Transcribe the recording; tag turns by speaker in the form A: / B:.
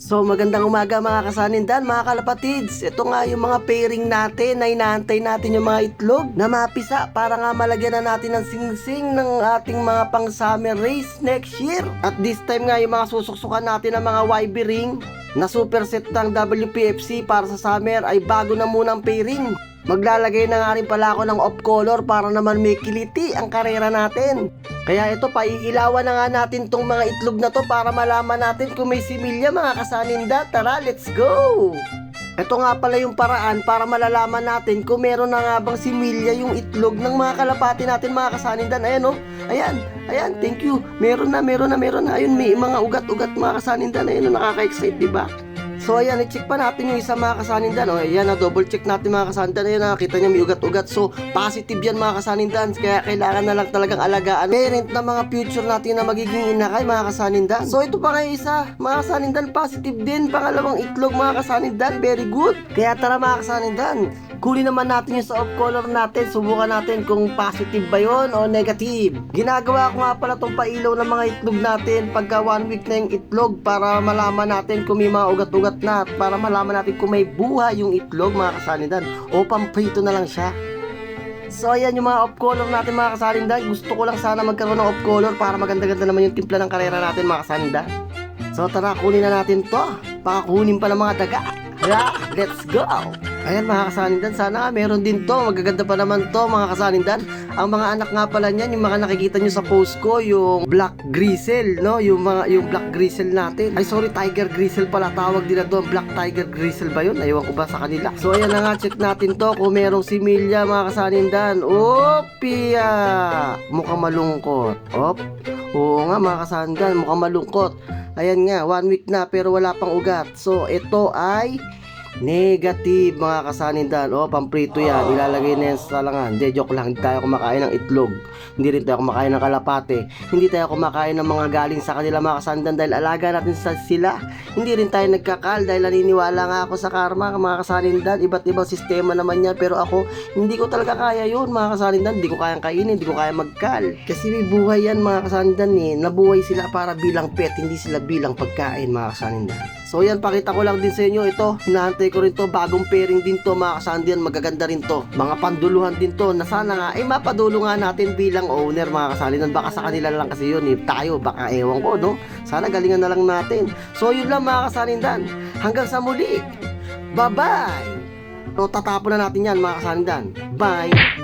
A: So magandang umaga mga kasanindan, mga kalapatids. Ito nga yung mga pairing natin na inaantay natin yung mga itlog na mapisa para nga malagyan na natin ng singsing ng ating mga pang summer race next year. At this time nga yung mga susuksukan natin ng mga YB ring na superset ng WPFC para sa summer ay bago na munang pairing. Maglalagay na nga rin pala ako ng off color para naman may kiliti ang karera natin. Kaya ito, paiilawan na nga natin tong mga itlog na to para malaman natin kung may similya mga kasaninda. Tara, let's go! Ito nga pala yung paraan para malalaman natin kung meron na nga bang similya yung itlog ng mga kalapati natin mga kasanindan. Ayan oh, ayan, ayan, thank you. Meron na, meron na, meron na. Ayun, may mga ugat-ugat mga kasanindan. Ayun, oh, nakaka-excite, di ba? So ayan, i-check pa natin yung isa mga kasanindan. O ayan, na double check natin mga kasanindan. Ayan, nakita niya may ugat-ugat. So positive yan mga kasanindan. Kaya kailangan na lang talagang alagaan. Parent na mga future natin na magiging inakay mga kasanindan. So ito pa nga isa, mga kasanindan, positive din. Pangalawang itlog mga kasanindan, very good. Kaya tara mga kasanindan, kunin naman natin yung sa off color natin. Subukan natin kung positive ba yon o negative. Ginagawa ko nga pala tong pailaw ng mga itlog natin pagka one week na yung itlog para malaman natin kung may mga ugat-ugat na at para malaman natin kung may buhay yung itlog mga kasanindan o pamprito na lang siya. So ayan yung mga off color natin mga kasanindan. Gusto ko lang sana magkaroon ng off color para maganda-ganda naman yung timpla ng karera natin mga kasanindan. So tara, kunin na natin to. Baka kunin pa ng mga daga. Hala, let's go! Ayan mga kasanindan, sana nga meron din to. Magaganda pa naman to mga kasanindan. Ang mga anak nga pala niyan, yung mga nakikita nyo sa post ko, yung black gristle, no? Yung mga yung black gristle natin. Ay sorry, tiger gristle pala tawag nila doon. Black tiger gristle ba yun? Aywan ko ba sa kanila. So ayan na nga, check natin to kung merong similya mga kasanindan. Opia! Mukhang malungkot. Op. Oo nga mga kasanindan, mukhang malungkot. Ayan nga, one week na pero wala pang ugat. So, ito ay negative mga kasanindan. O, pamprito yan. Ilalagay na yan sa salangan. Hindi, joke lang. Hindi tayo kumakain ng itlog. Hindi rin tayo kumakain ng kalapate. Hindi tayo kumakain ng mga galing sa kanila mga kasanindan dahil alaga natin sa sila. Hindi rin tayo nagkakal dahil naniniwala nga ako sa karma mga kasanindan. Iba't ibang sistema naman yan. Pero ako, hindi ko talaga kaya yun mga kasanindan. Hindi ko kayang kainin. Hindi ko kaya magkal. Kasi may buhay yan mga kasanindan eh. Nabuhay sila para bilang pet. Hindi sila bilang pagkain mga kasanindan. So yan, pakita ko lang din sa inyo ito. Hinaantay ko rin to. Bagong pairing din to mga kasandian. Magaganda rin to. Mga panduluhan din to na sana nga ay mapadulo nga natin bilang owner mga kasalindan. Baka sa kanila lang kasi yun eh. Tayo, baka ewan ko no. Sana galingan na lang natin. So yun lang mga kasalindan. Hanggang sa muli. Bye-bye! So tatapon na natin yan mga kasalindan. Bye!